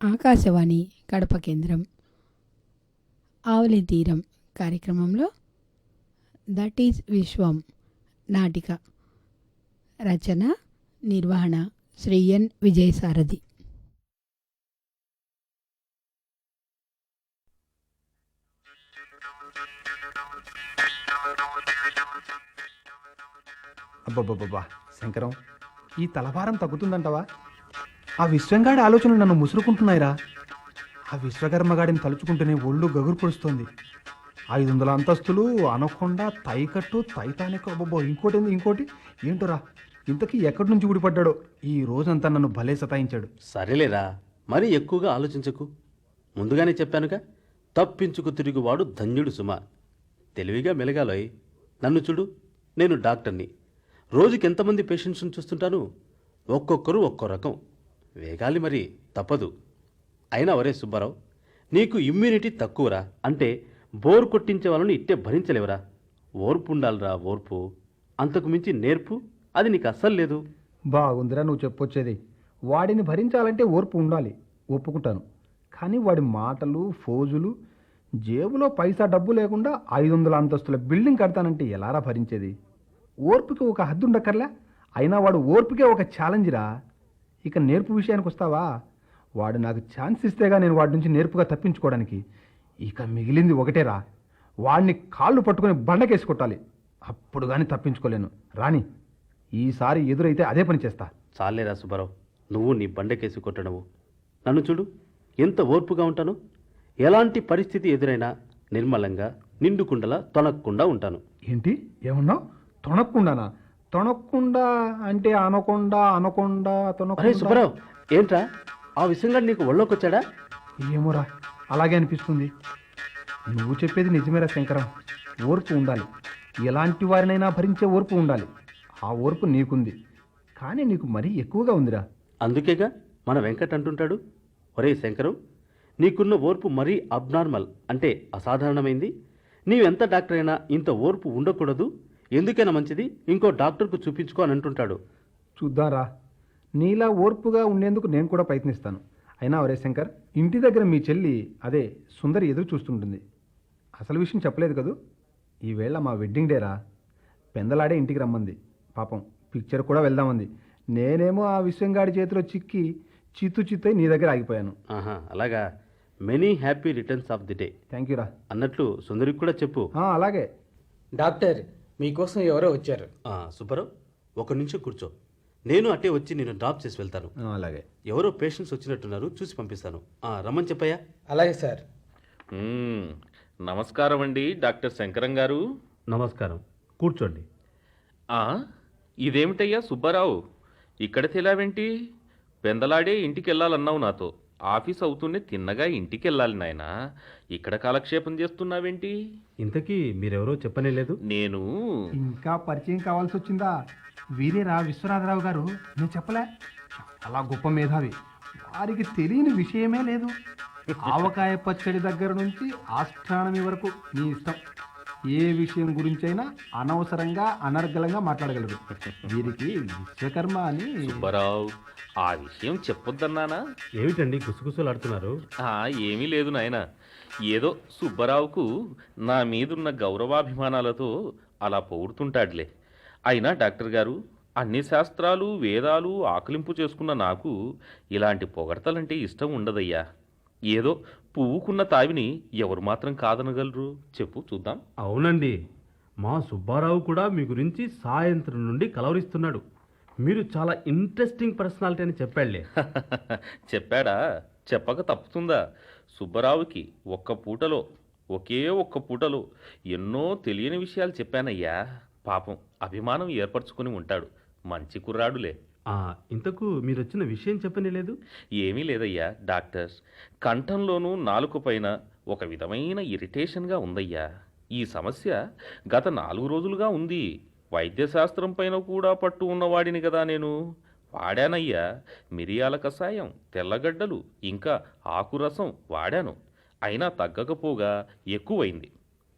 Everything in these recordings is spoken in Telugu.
ఆకాశవాణి కడప కేంద్రం. ఆవలి తీరం కార్యక్రమంలో దట్ ఈజ్ విశ్వం నాటిక. రచన నిర్వహణ శ్రీ ఎన్ విజయసారథి. అబ్బబ్బబ్బబ్బా శంకరం ఈ తలభారం తగ్గుతుందంటవా? ఆ విశ్వంగాడి ఆలోచనలు నన్ను ముసురుకుంటున్నాయిరా. ఆ విశ్వకర్మగాడిని తలుచుకుంటూనే ఒళ్ళు గగురు పొడుస్తోంది. ఐదు వందల అంతస్తులు అనకుండా తైకట్టు తైతానిక్ అబ్బబ్బో ఇంకోటి ఇంకోటి? ఏంటోరా? ఇంతకీ ఎక్కడి నుంచి ఊడిపడ్డాడో? ఈ రోజంతా నన్ను భలే సతాయించాడు. సరేలేరా మరీ ఎక్కువగా ఆలోచించకు. ముందుగానే చెప్పానుగా తప్పించుకు తిరుగువాడు ధన్యుడు సుమ. తెలివిగా మెలగాలోయ్. నన్ను చూడు నేను డాక్టర్ని. రోజుకి ఎంతమంది పేషెంట్స్ని చూస్తుంటాను? ఒక్కొక్కరు ఒక్కో రకం. వేగాలి మరి తప్పదు. అయినా ఒరే సుబ్బారావు నీకు ఇమ్యూనిటీ తక్కువరా? అంటే బోర్ కొట్టించే వాళ్ళని ఇట్టే భరించలేవురా. ఓర్పు ఉండాలిరా ఓర్పు. అంతకు మించి నేర్పు అది నీకు అస్సలు లేదు. బాగుందిరా నువ్వు చెప్పొచ్చేది. వాడిని భరించాలంటే ఓర్పు ఉండాలి ఒప్పుకుంటాను. కానీ వాడి మాటలు ఫోజులు జేబులో పైసా డబ్బు లేకుండా ఐదు వందల అంతస్తుల బిల్డింగ్ కడతానంటే ఎలారా భరించేది? ఓర్పుకి ఒక హద్దు ఉండక్కర్లే అయినా వాడు ఓర్పుకే ఒక ఛాలెంజ్రా ఇక నేర్పు విషయానికి వస్తావా? వాడు నాకు ఛాన్స్ ఇస్తేగా నేను వాడి నుంచి నేర్పుగా తప్పించుకోవడానికి. ఇక మిగిలింది ఒకటేరా. వాడిని కాళ్ళు పట్టుకొని బండకేసి కొట్టాలి. అప్పుడు కానీ తప్పించుకోలేను. రాని ఈసారి ఎదురైతే అదే పని చేస్తా. చాలేరా సుబ్బారావు. నువ్వు నీ బండకేసి కొట్టడము. నన్ను చూడు ఎంత ఓర్పుగా ఉంటాను. ఎలాంటి పరిస్థితి ఎదురైనా నిర్మలంగా నిండుకుండలా తొనక్కుండా ఉంటాను. ఏంటి? ఏమన్నావు? తొణక్కుండానా తొణక్కుండా అంటే అనకుండా అనకుండా అరే తొనకుండా సుబ్బారావు ఏంట్రా? ఆ విషయంగా నీకు ఒళ్ళోకొచ్చాడా ఏమోరా అలాగే అనిపిస్తుంది. నువ్వు చెప్పేది నిజమేరా శంకరం. ఓర్పు ఉండాలి. ఎలాంటి వారినైనా భరించే ఓర్పు ఉండాలి. ఆ ఓర్పు నీకుంది. కానీ నీకు మరీ ఎక్కువగా ఉందిరా. అందుకేగా మన వెంకట్ అంటుంటాడు ఒరే శంకరం నీకున్న ఓర్పు మరీ అబ్నార్మల్ అంటే అసాధారణమైంది. నీవెంత డాక్టర్ అయినా ఇంత ఓర్పు ఉండకూడదు. ఎందుకైనా మంచిది? ఇంకో డాక్టర్కు చూపించుకో అని అంటుంటాడు. చూద్దాంరా. నీలా ఓర్పుగా ఉండేందుకు నేను కూడా ప్రయత్నిస్తాను. అయినా ఒరే శంకర్ ఇంటి దగ్గర మీ చెల్లి అదే సుందరి ఎదురు చూస్తుంటుంది. అసలు విషయం చెప్పలేదు కదూ? ఈవేళ మా వెడ్డింగ్ డేరా పెందలాడే ఇంటికి రమ్మంది. పాపం పిక్చర్ కూడా వెళ్దామంది. నేనేమో ఆ విశ్వంగాడి చేతిలో చిక్కి చిత్తు చిత్తై నీ దగ్గర ఆగిపోయాను. ఆహా అలాగా. Many happy returns of the day thank you రా. అన్నట్లు సుందరికి కూడా చెప్పు. ఆ, అలాగే. డాక్టర్ మీకోసం ఎవరో వచ్చారు. ఆ, సుబ్బారావు ఒక నిమిషం కూర్చో. నేను అట్టే వచ్చి నేను డ్రాప్ చేసి వెళ్తాను. ఆ, అలాగే. ఎవరో పేషెంట్స్ వచ్చినట్టున్నారు చూసి పంపిస్తాను. ఆ, రమ్మని చెప్పయ్యా. అలాగే సార్. మ్మ్. నమస్కారం అండి డాక్టర్ శంకరం గారు. నమస్కారం. కూర్చోండి. ఆ, ఇదేమిటయ్యా సుబ్బారావు? ఇక్కడ తెలావేంటి? పెందలాడే ఇంటికి వెళ్ళాలన్నావు నాతో. ఆఫీస్ అవుతూనే తిన్నగా ఇంటికి వెళ్ళాలి నాయనా. ఇక్కడ కాలక్షేపం చేస్తున్నావేంటి? ఇంతకీ మీరెవరో చెప్పనే లేదు. నేను. ఇంకా పరిచయం కావాల్సి వచ్చిందా వీరేరా విశ్వనాథరావు గారు. నేను చెప్పలే. చాలా గొప్ప మేధావి. వారికి తెలియని విషయమే లేదు. ఆవకాయ పచ్చడి దగ్గర నుంచి ఆస్ట్రానమీ వరకు నీ ఇష్టం. ఏ విషయం గురించైనా అనవసరంగా అనర్గళంగా మాట్లాడగలరు వీరికి విశ్వకర్మ అని సుబ్బారావు ఆ విషయం చెప్పొద్దన్నానా? ఏమిటండి గుసగుసలాడుతున్నారు? ఆ, ఏమీ లేదు నాయన. ఏదో సుబ్బారావుకు నా మీదున్న గౌరవాభిమానాలతో అలా పొగుడుతుంటాడులే. అయినా డాక్టర్ గారు అన్ని శాస్త్రాలు వేదాలు ఆకలింపు చేసుకున్న నాకు ఇలాంటి పొగడతలంటే ఇష్టం ఉండదయ్యా. ఏదో పువ్వుకున్న తావిని ఎవరు మాత్రం కాదనగలరు. చెప్పు చూద్దాం. అవునండి. మా సుబ్బారావు కూడా మీ గురించి సాయంత్రం నుండి కలవరిస్తున్నాడు. మీరు చాలా ఇంట్రెస్టింగ్ పర్సనాలిటీ అని చెప్పాడులే చెప్పాడా? చెప్పక తప్పుతుందా? సుబ్బరావుకి ఒక్క పూటలో ఒకే ఒక్క పూటలో ఎన్నో తెలియని విషయాలు చెప్పానయ్యా. పాపం అభిమానం ఏర్పరచుకుని ఉంటాడు. మంచి కుర్రాడులే. ఆ, ఇంతకు మీరు వచ్చిన విషయం చెప్పని లేదు? ఏమీ లేదయ్యా డాక్టర్స్. కంఠంలోనూ నాలుక పైన ఒక విధమైన ఇరిటేషన్గా ఉందయ్యా. ఈ సమస్య గత నాలుగు రోజులుగా ఉంది. వైద్యశాస్త్రం పైన కూడా పట్టు ఉన్నవాడిని కదా నేను. వాడానయ్యా మిరియాల కషాయం తెల్లగడ్డలు ఇంకా ఆకురసం వాడాను. అయినా తగ్గకపోగా ఎక్కువైంది.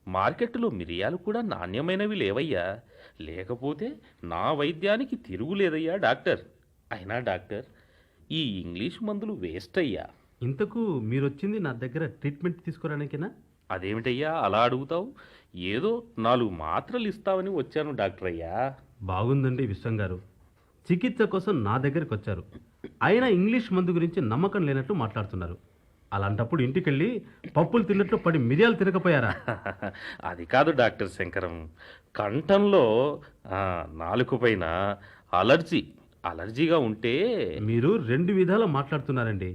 మార్కెట్లో మిరియాలు కూడా నాణ్యమైనవి లేవయ్యా. లేకపోతే నా వైద్యానికి తిరుగులేదయ్యా డాక్టర్. అయినా డాక్టర్ ఈ ఇంగ్లీష్ మందులు వేస్ట్ అయ్యా ఇంతకు మీరు వచ్చింది నా దగ్గర ట్రీట్మెంట్ తీసుకోవడానికేనా అదేమిటయ్యా అలా అడుగుతావు? ఏదో నాలుగు మాత్రలు ఇస్తావని వచ్చాను డాక్టర్ అయ్యా బాగుందండి విశ్వం గారు. చికిత్స కోసం నా దగ్గరికి వచ్చారు అయినా ఇంగ్లీష్ మందు గురించి నమ్మకం లేనట్టు మాట్లాడుతున్నారు. అలాంటప్పుడు ఇంటికెళ్ళి పప్పులు తిన్నట్లు పడి మిరియాలు తినకపోయారా? అది కాదు డాక్టర్ శంకరం. కంఠంలో ఆ, నాలుక పైన అలర్జీ అలర్జీగా ఉంటే మీరు రెండు విధాలు మాట్లాడుతున్నారండి.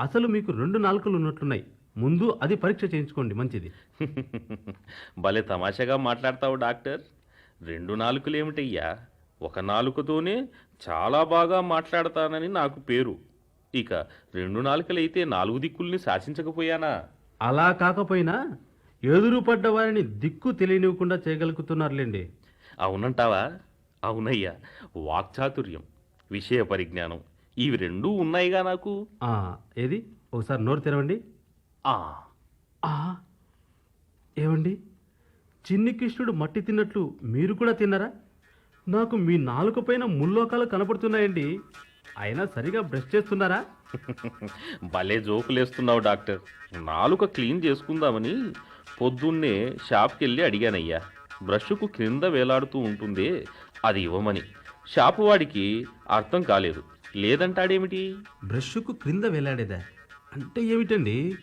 అసలు మీకు రెండు నాలుకలు ఉన్నట్లున్నాయి. ముందు అది పరీక్ష చేయించుకోండి మంచిది. భలే తమాషాగా మాట్లాడతావు డాక్టర్. రెండు నాలుకలు ఏమిటయ్యా? ఒక నాలుకతోనే చాలా బాగా మాట్లాడతానని నాకు పేరు. ఇక రెండు నాలుకలైతే నాలుగు దిక్కుల్ని శాసించకపోయానా? అలా కాకపోయినా ఎదురు పడ్డ వారిని దిక్కు తెలియనివ్వకుండా చేయగలుగుతున్నారులేండి. అవునంటావా? అవునయ్యా వాక్చాతుర్యం విషయ పరిజ్ఞానం ఇవి రెండూ ఉన్నాయిగా నాకు. ఆ, ఏది? ఒకసారి నోరు తెరవండి. ఆ. ఆ, ఏమండి? చిన్ని కృష్ణుడు మట్టి తిన్నట్లు మీరు కూడా తిన్నారా? నాకు మీ నాలుక పైన ముల్లోకాలు కనపడుతున్నాయండి. అయినా సరిగా బ్రష్ చేస్తున్నారా భలే జోకులేస్తున్నావు డాక్టర్. నాలుక క్లీన్ చేసుకుందామని పొద్దున్నే షాప్కి వెళ్ళి అడిగానయ్యా. బ్రష్కు క్రింద వేలాడుతూ ఉంటుందే అది ఇవ్వమని. షాపు వాడికి అర్థం కాలేదు. లేదంటాడేమిటి? బ్రష్కు క్రింద వేలాడేదా? అంటే ఏమిటండి?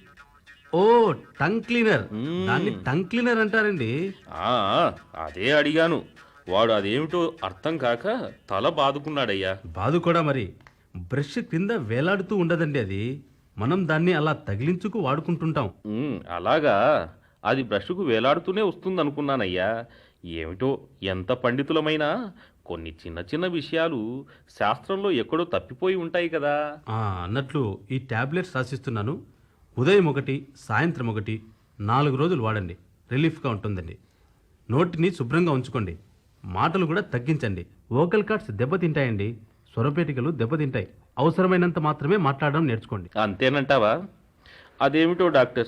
ఓ టంగ్ క్లీనర్. దాన్ని టంగ్ క్లీనర్ అంటారండి. ఆ, అదే అడిగాను. వాడు అదేమిటో అర్థం కాక తల బాదుకున్నాడయ్యా. బాదు కూడా మరి. బ్రష్ క్రింద వేలాడుతూ ఉండదండి అది. మనం దాన్ని అలా తగిలించుకు వాడుకుంటుంటాం. అలాగా. అది బ్రష్కు వేలాడుతూనే వస్తుందనుకున్నానయ్యా. ఏమిటో ఎంత పండితులమైనా కొన్ని చిన్న చిన్న విషయాలు శాస్త్రంలో ఎక్కడో తప్పిపోయి ఉంటాయి కదా. అన్నట్లు ఈ టాబ్లెట్స్ రాసిస్తున్నాను. ఉదయం ఒకటి సాయంత్రం ఒకటి నాలుగు రోజులు వాడండి. రిలీఫ్గా ఉంటుందండి. నోటిని శుభ్రంగా ఉంచుకోండి. మాటలు కూడా తగ్గించండి. Vocal cords దెబ్బతింటాయండి. స్వరపేటికలు దెబ్బతింటాయి. అవసరమైనంత మాత్రమే మాట్లాడడం నేర్చుకోండి. అంతేనంటావా? అదేమిటో డాక్టర్?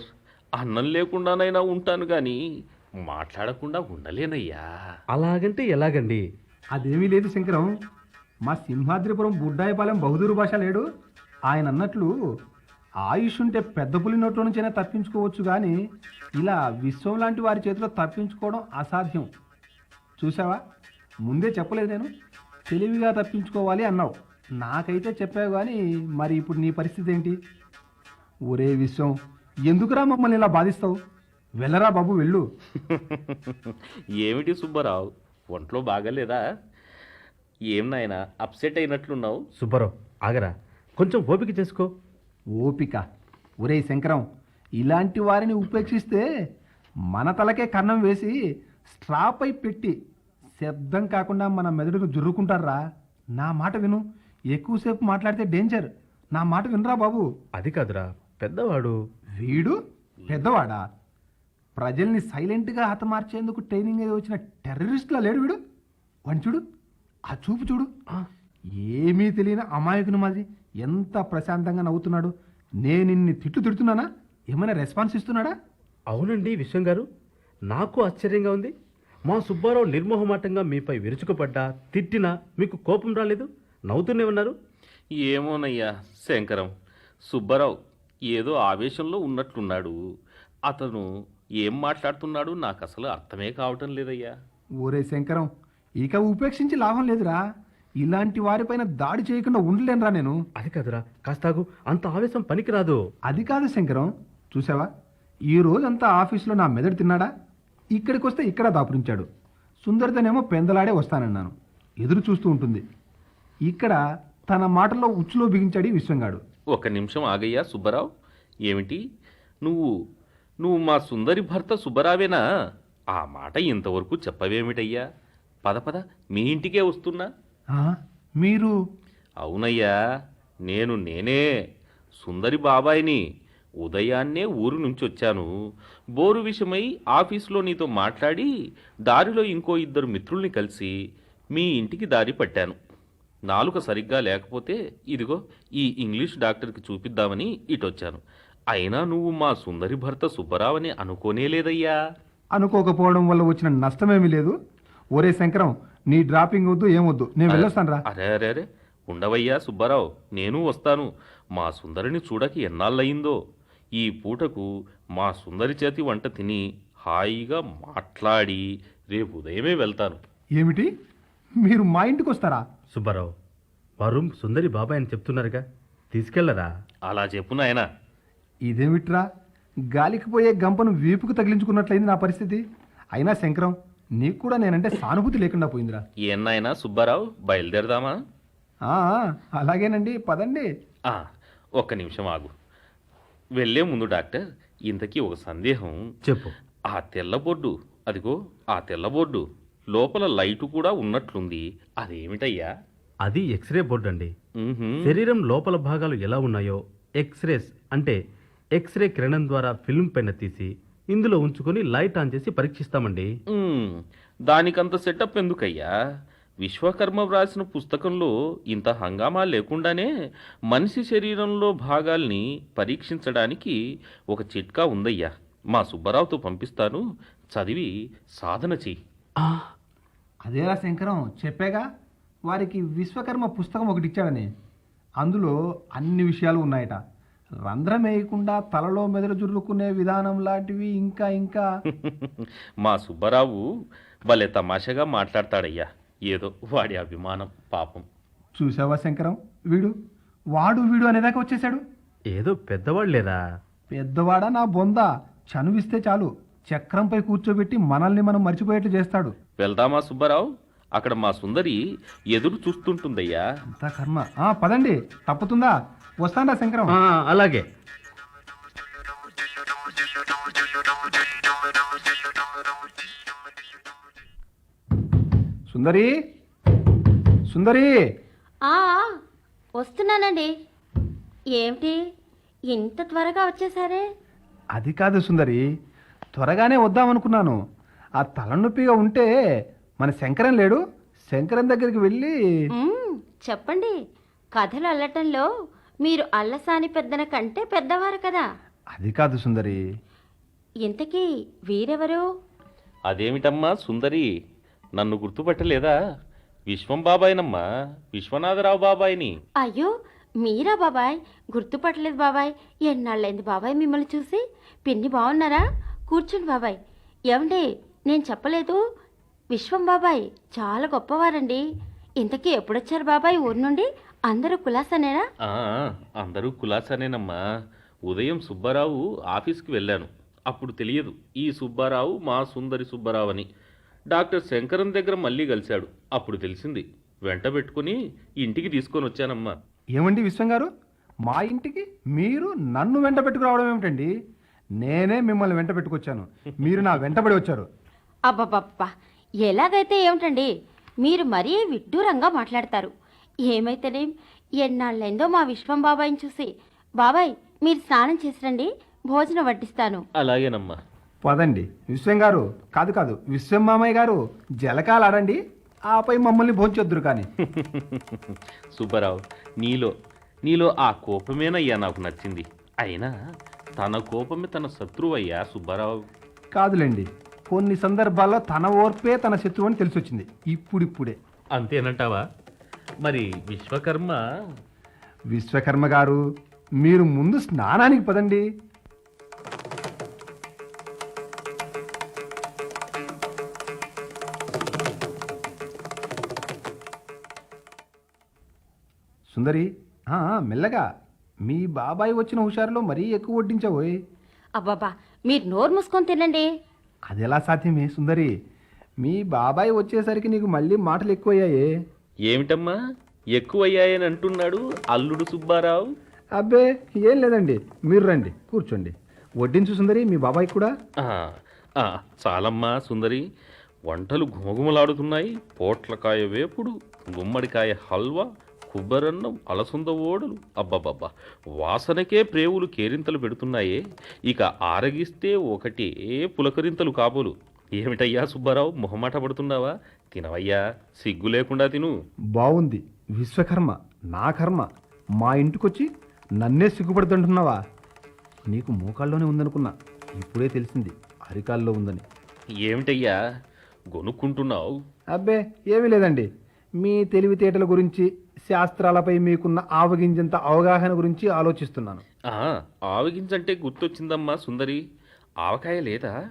అన్నం లేకుండానైనా ఉంటాను కానీ మాట్లాడకుండా ఉండలేనయ్యా. అలాగంటే ఎలాగండి? అదేమీ లేదు శంకరం. మా సింహాద్రిపురం బుడ్డాయపాలెం బహుదూరు భాష లేడు. ఆయన అన్నట్లు ఆయుష్ ఉంటే పెద్ద పులి నోట్లో నుంచైనా తప్పించుకోవచ్చు కానీ ఇలా విశ్వం లాంటి వారి చేతిలో తప్పించుకోవడం అసాధ్యం. చూసావా? ముందే చెప్పలేదు నేను. తెలివిగా తప్పించుకోవాలి అన్నావు. నాకైతే చెప్పావు కానీ మరి ఇప్పుడు నీ పరిస్థితి ఏంటి? ఒరే విశ్వం ఎందుకురా మమ్మల్ని ఇలా బాధిస్తావు? వెళ్ళరా బాబు వెళ్ళు. ఏమిటి సుబ్బారావు? ఒంట్లో బాగలేదా? ఏం నాయనా అప్సెట్ అయినట్లున్నావు? సుబ్బారావు ఆగరా. కొంచెం ఓపిక చేసుకో. ఓపిక? ఒరే శంకరం ఇలాంటి వారిని ఉపేక్షిస్తే మన తలకే కన్నం వేసి స్ట్రాపై పెట్టి శబ్దం కాకుండా మన మెదడును జుర్రుకుంటారా నా మాట విను. ఎక్కువసేపు మాట్లాడితే డేంజర్. నా మాట వినరా బాబు? అది కాదురా. పెద్దవాడు. వీడు పెద్దవాడా? ప్రజల్ని సైలెంట్గా హతమార్చేందుకు ట్రైనింగ్ అయి వచ్చిన టెర్రరిస్ట్లా లేడు వీడు? వాడిని చూడు. ఆ చూపు చూడు. ఏమీ తెలియని అమాయకుని మాదిరి ఎంత ప్రశాంతంగా నవ్వుతున్నాడు. నేను ఇన్ని తిట్లు తిడుతున్నానా? ఏమైనా రెస్పాన్స్ ఇస్తున్నాడా? అవునండి విశ్వం గారు. నాకు ఆశ్చర్యంగా ఉంది. మా సుబ్బారావు నిర్మోహమాటంగా మీపై విరుచుకుపడ్డా తిట్టినా మీకు కోపం రాలేదు? నవ్వుతూనే ఉన్నారు ఏమోనయ్యా శంకరం. సుబ్బారావు ఏదో ఆవేశంలో ఉన్నట్లున్నాడు. అతను ఏం మాట్లాడుతున్నాడు నాకు అసలు అర్థమే కావటం లేదయ్యా. ఓరే శంకరం ఇక ఉపేక్షించి లాభం లేదురా. ఇలాంటి వారిపైన దాడి చేయకుండా ఉండలేనురా నేను. అది కాదురా కాస్తాగు అంత ఆవేశం పనికిరాదు. అది కాదు శంకరం చూసావా ఈ రోజంతా ఆఫీసులో నా మెదడు తిన్నాడా? ఇక్కడికి వస్తే ఇక్కడ దాపురించాడు. సుందరితనేమో పెందలాడే వస్తానన్నాను. ఎదురు చూస్తూ ఉంటుంది. ఇక్కడ తన మాటల్లో ఉచ్చులో బిగించాడు విశ్వంగాడు. ఒక నిమిషం ఆగయ్యా సుబ్బారావు. ఏమిటి? నువ్వు నువ్వు మా సుందరి భర్త సుబ్బరావేనా? ఆ మాట ఇంతవరకు చెప్పవేమిటయ్యా? పద పద మీ ఇంటికే వస్తున్నా. మీరు? అవునయ్యా నేను నేనే సుందరి బాబాయిని ఉదయాన్నే ఊరు నుంచి వచ్చాను బోరు విషయమై ఆఫీసులో నీతో మాట్లాడి దారిలో ఇంకో ఇద్దరు మిత్రుల్ని కలిసి మీ ఇంటికి దారి పట్టాను. నాలుక సరిగ్గా లేకపోతే ఇదిగో ఈ ఇంగ్లీష్ డాక్టర్కి చూపిద్దామని ఇటొచ్చాను. అయినా నువ్వు మా సుందరి భర్త సుబ్బరావని అనుకోనే లేదయ్యా. అనుకోకపోవడం వల్ల వచ్చిన నష్టమేమీ లేదు. ఒరే శంకరం నీ డ్రాపింగ్ వద్దు ఏమొద్దు? నేను వెళ్ళొస్తాను రా. అరే అరే అరే ఉండవయ్యా సుబ్బారావు నేను వస్తాను. మా సుందరిని చూడక ఎన్నాళ్ళయిందో. ఈ పూటకు మా సుందరి చేతి వంట తిని హాయిగా మాట్లాడి రేపు ఉదయమే వెళ్తాను. ఏమిటి? మీరు మా ఇంటికి వస్తారా? సుబ్బారావు వారు సుందరి బాబాయ్ అని చెప్తున్నారుగా. తీసుకెళ్ళరా? అలా చెప్పు నాయనా. ఇదేమిట్రా? గాలికి పోయే గంపను వీపుకు తగిలించుకున్నట్లయింది నా పరిస్థితి. అయినా శంకరం నీకు కూడా నేనంటే సానుభూతి లేకుండా పోయిందిరా. ఏం నాయనా సుబ్బారావు? బయలుదేరదామా? ఆ, అలాగేనండి పదండి. ఆ, ఒక్క నిమిషం ఆగు. వెళ్ళే ముందు డాక్టర్ ఇంతకీ ఒక సందేహం. చెప్పు. ఆ తెల్ల బోర్డు అదిగో ఆ తెల్ల బోర్డు లోపల లైటు కూడా ఉన్నట్లుంది. అదేమిటయ్యా? అది ఎక్స్రే బోర్డు అండి. శరీరం లోపల భాగాలు ఎలా ఉన్నాయో ఎక్స్రేస్ అంటే ఎక్స్రే కిరణం ద్వారా ఫిల్మ్ పైన తీసి ఇందులో ఉంచుకొని లైట్ ఆన్ చేసి పరీక్షిస్తామండి. దానికంత సెటప్ ఎందుకయ్యా? విశ్వకర్మ వ్రాసిన పుస్తకంలో ఇంత హంగామా లేకుండానే మనిషి శరీరంలో భాగాల్ని పరీక్షించడానికి ఒక చిట్కా ఉందయ్యా. మా సుబ్బారావుతో పంపిస్తాను. చదివి సాధన చెయ్యి. ఆ, అదేరా శంకరం చెప్పాగా? వారికి విశ్వకర్మ పుస్తకం ఒకటి ఇచ్చాడని. అందులో అన్ని విషయాలు ఉన్నాయట. రంధ్రం వేయకుండా తలలో మెదడు జుర్రుకునే విధానం లాంటివి ఇంకా ఇంకా. మా సుబ్బారావు భలే తమాషాగా మాట్లాడతాడయ్యా. ఏదో వాడి అభిమానం పాపం చూసావా శంకరం వీడు వాడు వీడు అనేదాకా వచ్చేసాడు ఏదో పెద్దవాళ్ళేరా పెద్దవాడా నా బొంద చనువిస్తే చాలు చక్రంపై కూర్చోబెట్టి మనల్ని మనం మర్చిపోయేట్లు చేస్తాడు వెళ్దామా సుబ్బారావు అక్కడ మా సుందరి ఎదురు చూస్తుంటుందయ్యా అంతా కర్మ ఆ, పదండి తప్పుతుందా వస్తాండా శంకరం ఆ, అలాగే సుందరి? సుందరి? ఆ, వస్తున్నానండి. ఏమిటి ఇంత త్వరగా వచ్చేసారే? అది కాదు సుందరి. త్వరగానే వద్దామనుకున్నాను. ఆ తలనొప్పిగా ఉంటే మన శంకరం లేడు. శంకరం దగ్గరికి వెళ్ళి చెప్పండి. కథలు అల్లటంలో మీరు అల్లసాని పెద్దన కంటే పెద్దవారు కదా. అది కాదు సుందరి. ఇంతకీ వీరెవరు? అదేమిటమ్మా సుందరి? నన్ను గుర్తుపట్టలేదా? విశ్వం బాబాయినమ్మా. విశ్వనాథరావు బాబాయిని. అయ్యో మీరా బాబాయ్? గుర్తుపట్టలేదు బాబాయ్. ఎన్నాళ్ళైంది బాబాయ్ మిమ్మల్ని చూసి? పిన్ని బాగున్నారా కూర్చోండి బాబాయ్. ఏమండి నేను చెప్పలేదు. విశ్వం బాబాయ్ చాలా గొప్పవారండి. ఇంతకీ ఎప్పుడొచ్చారు బాబాయ్ ఊరు నుండి? అందరూ కులాసనేనా? అందరూ కులాసానేనమ్మా. ఉదయం సుబ్బారావు ఆఫీస్కి వెళ్ళాను. అప్పుడు తెలియదు ఈ సుబ్బారావు మా సుందరి సుబ్బారావు అని డాక్టర్ శంకరం దగ్గర మళ్ళీ కలిశాడు. అప్పుడు తెలిసింది వెంట పెట్టుకుని ఇంటికి తీసుకొని వచ్చానమ్మా. ఏమండి విశ్వం గారు? మా ఇంటికి మీరు నన్ను వెంట పెట్టుకురావడం ఏమిటండి? నేనే మిమ్మల్ని వెంట పెట్టుకొచ్చాను. మీరు నా వెంటబడి వచ్చారు. అబ్బబ్బబ్బా ఎలాగైతే ఏమిటండి? మీరు మరీ విడ్డూరంగా మాట్లాడతారు. ఏమైతేనేం ఎన్నాళ్ళైందో మా విశ్వం బాబాయ్ని చూసి. బాబాయ్ మీరు స్నానం చేసిరండి భోజనం వడ్డిస్తాను. అలాగేనమ్మా. పదండి. విశ్వం గారు కాదు కాదు విశ్వం మామయ్య గారు జలకాలు ఆడండి. ఆపై మమ్మల్ని భోంచొద్దురు కానీ. సుబ్బారావు నీలో నీలో ఆ కోపమేనయ్యా నాకు నచ్చింది. అయినా తన కోపమే తన శత్రువయ్యా సుబ్బారావు. కాదులేండి. కొన్ని సందర్భాల్లో తన ఓర్పే తన శత్రువు అని తెలిసొచ్చింది. ఇప్పుడిప్పుడే. అంతేనంటావా? మరి విశ్వకర్మ? విశ్వకర్మ గారు మీరు ముందు స్నానానికి పదండి. సుందరి ఆ, మెల్లగా. మీ బాబాయ్ వచ్చిన హుషారులో మరీ ఎక్కువ వడ్డించావోయ్. అబ్బబ్బా మీరు నోరు మూసుకొని తినండి. అదెలా సాధ్యమే సుందరి? మీ బాబాయ్ వచ్చేసరికి నీకు మళ్ళీ మాటలు ఎక్కువయ్యాయే. ఏమిటమ్మా? ఎక్కువయ్యాయని అంటున్నాడు అల్లుడు సుబ్బారావు? అబ్బే ఏం లేదండి. మీరు రండి కూర్చోండి. వడ్డించు సుందరి మీ బాబాయ్ కూడా. ఆ, ఆ, చాలమ్మా సుందరి. వంటలు ఘుమఘుమలాడుతున్నాయి. పోట్లకాయ వేపుడు గుమ్మడికాయ హల్వా కొబ్బరన్నం అలసుంద ఓడలు. అబ్బబ్బబ్బా. వాసనకే ప్రేవులు కేరింతలు పెడుతున్నాయే. ఇక ఆరగిస్తే ఒకటే పులకరింతలు కాబోలు. ఏమిటయ్యా సుబ్బారావు మొహమాట పడుతున్నావా? తినవయ్యా సిగ్గు లేకుండా తిను. బాగుంది విశ్వకర్మ నా కర్మ. మా ఇంటికొచ్చి నన్నే సిగ్గుపడుతుంటున్నావా నీకు మోకాల్లోనే ఉందనుకున్నా. ఇప్పుడే తెలిసింది అరికాల్లో ఉందని. ఏమిటయ్యా? గొనుక్కుంటున్నావు? అబ్బే ఏమీ లేదండి. మీ తెలివితేటల గురించి శాస్త్రాలపై మీకున్న ఆవగింజంత అవగాహన గురించి ఆలోచిస్తున్నాను. ఆ, ఆవగింజంటే గుర్తొచ్చిందమ్మా సుందరి. ఆవకాయ లేదా?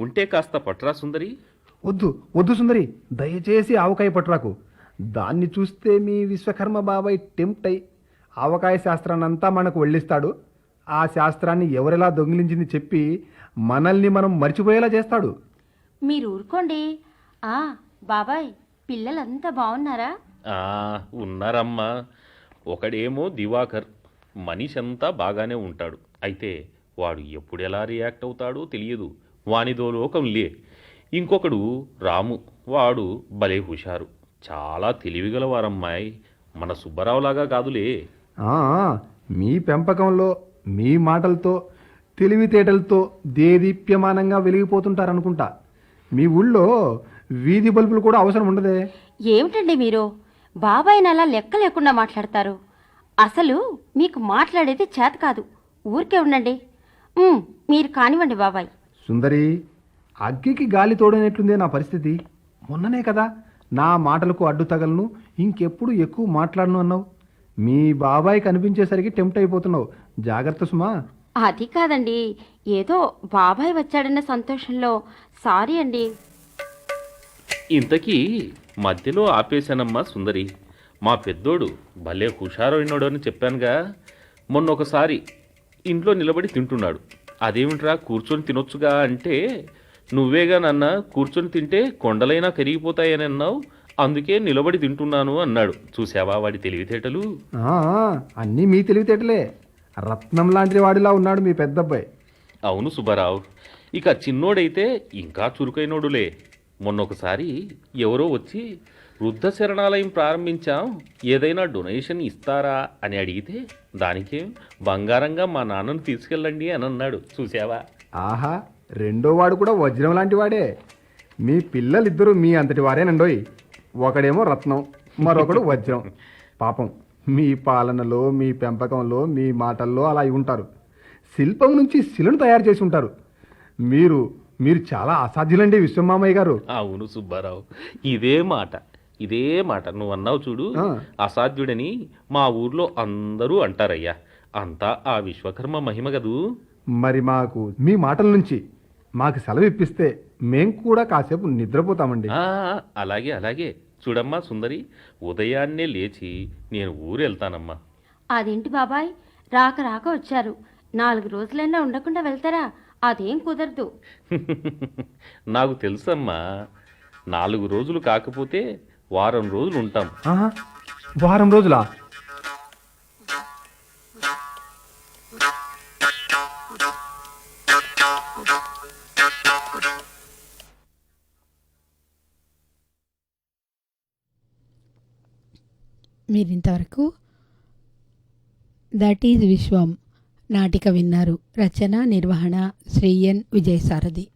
ఉంటే కాస్త పట్రా సుందరి. వద్దు వద్దు సుందరి. దయచేసి ఆవకాయ పట్టురాకు దాన్ని చూస్తే మీ విశ్వకర్మ బాబాయ్ టెంప్ట్ అయి ఆవకాయ శాస్త్రాన్ని అంతా మనకు వెళ్ళిస్తాడు. ఆ శాస్త్రాన్ని ఎవరెలా దొంగిలించింది చెప్పి మనల్ని మనం మర్చిపోయేలా చేస్తాడు. మీరు ఊరుకోండి. ఆ బాబాయ్ పిల్లలంతా బాగున్నారా? ఆ, ఉన్నారమ్మా. ఒకడేమో దివాకర్ మనిషి అంతా బాగానే ఉంటాడు. అయితే వాడు ఎప్పుడు ఎలా రియాక్ట్ అవుతాడో తెలియదు. వానిదో లోకం లే. ఇంకొకడు రాము. వాడు భలే హుషారు. చాలా తెలివిగలవారమ్మాయి. మన సుబ్బారావులాగా కాదులే. ఆ, మీ పెంపకంలో మీ మాటలతో తెలివితేటలతో దేదీప్యమానంగా వెలిగిపోతుంటారనుకుంటా. మీ ఊళ్ళో వీధి బల్బులు కూడా అవసరం ఉండదే. ఏమిటండి మీరు? బాబాయ్ని అలా లెక్క లేకుండా మాట్లాడతారు. అసలు మీకు మాట్లాడేది చేత కాదు. ఊరికే ఉండండి. ఉమ్, మీరు కానివ్వండి బాబాయ్. సుందరి అగ్గికి గాలి తోడనట్లుందే నా పరిస్థితి. మొన్ననే కదా నా మాటలకు అడ్డు తగలను ఇంకెప్పుడు ఎక్కువ మాట్లాడను అన్నావు. మీ బాబాయ్ కనిపించేసరికి టెంప్ట్ అయిపోతున్నావు. జాగ్రత్త సుమా. అది కాదండి. ఏదో బాబాయ్ వచ్చాడన్న సంతోషంలో సారీ అండి. ఇంతకీ మధ్యలో ఆపేశానమ్మా సుందరి. మా పెద్దోడు భలే హుషారైనోడు అని చెప్పానుగా. మొన్న ఒకసారి ఇంట్లో నిలబడి తింటున్నాడు. అదేమిట్రా కూర్చొని తినొచ్చుగా అంటే నువ్వేగా నాన్న కూర్చొని తింటే కొండలైనా కరిగిపోతాయని అన్నావు అందుకే నిలబడి తింటున్నాను అన్నాడు. చూసావా వాడి తెలివితేటలు? అన్నీ మీ తెలివితేటలే. రత్నం లాంటి వాడిలా ఉన్నాడు మీ పెద్దబ్బాయి. అవును సుబ్బారావు. ఇక చిన్నోడైతే ఇంకా చురుకైనోడులే. మొన్న ఒకసారి ఎవరో వచ్చి వృద్ధ శరణాలయం ప్రారంభించాం ఏదైనా డొనేషన్ ఇస్తారా? అని అడిగితే దానికేం? బంగారంగా మా నాన్నను తీసుకెళ్ళండి అని అన్నాడు. చూసావా ఆహా రెండో వాడు కూడా వజ్రం లాంటి వాడే. మీ పిల్లలిద్దరూ మీ అంతటి వారేనండోయ్. ఒకడేమో రత్నం మరొకడు వజ్రం. పాపం మీ పాలనలో మీ పెంపకంలో మీ మాటల్లో అలా ఉంటారు. శిల్పం నుంచి శిలను తయారు చేసి ఉంటారు. మీరు మీరు చాలా అసాధ్యులండి విశ్వమామయ్య గారు. అవును సుబ్బారావు ఇదే మాట ఇదే మాట. నువ్వు అన్నావు చూడు. అసాధ్యుడని మా ఊర్లో అందరూ అంటారయ్యా. అంతా ఆ విశ్వకర్మ మహిమ గదూ మరి మాకు మీ మాటల నుంచి మాకు సెలవు ఇప్పిస్తే మేం కూడా కాసేపు నిద్రపోతామండి. ఆ, అలాగే అలాగే. చూడమ్మా సుందరి ఉదయాన్నే లేచి నేను ఊరు వెళ్తానమ్మా అదేంటి బాబాయ్? రాక రాక వచ్చారు. నాలుగు రోజులైనా ఉండకుండా వెళ్తారా? అదేం కుదరదు. నాకు తెలుసమ్మా నాలుగు రోజులు కాకపోతే వారం రోజులు ఉంటాం. ఆహా, వారం రోజులా? మీరు ఇంతవరకు దట్ ఈజ్ విశ్వం. నాటిక విన్నారు. రచన నిర్వహణ శ్రీ ఎన్. విజయసారథి.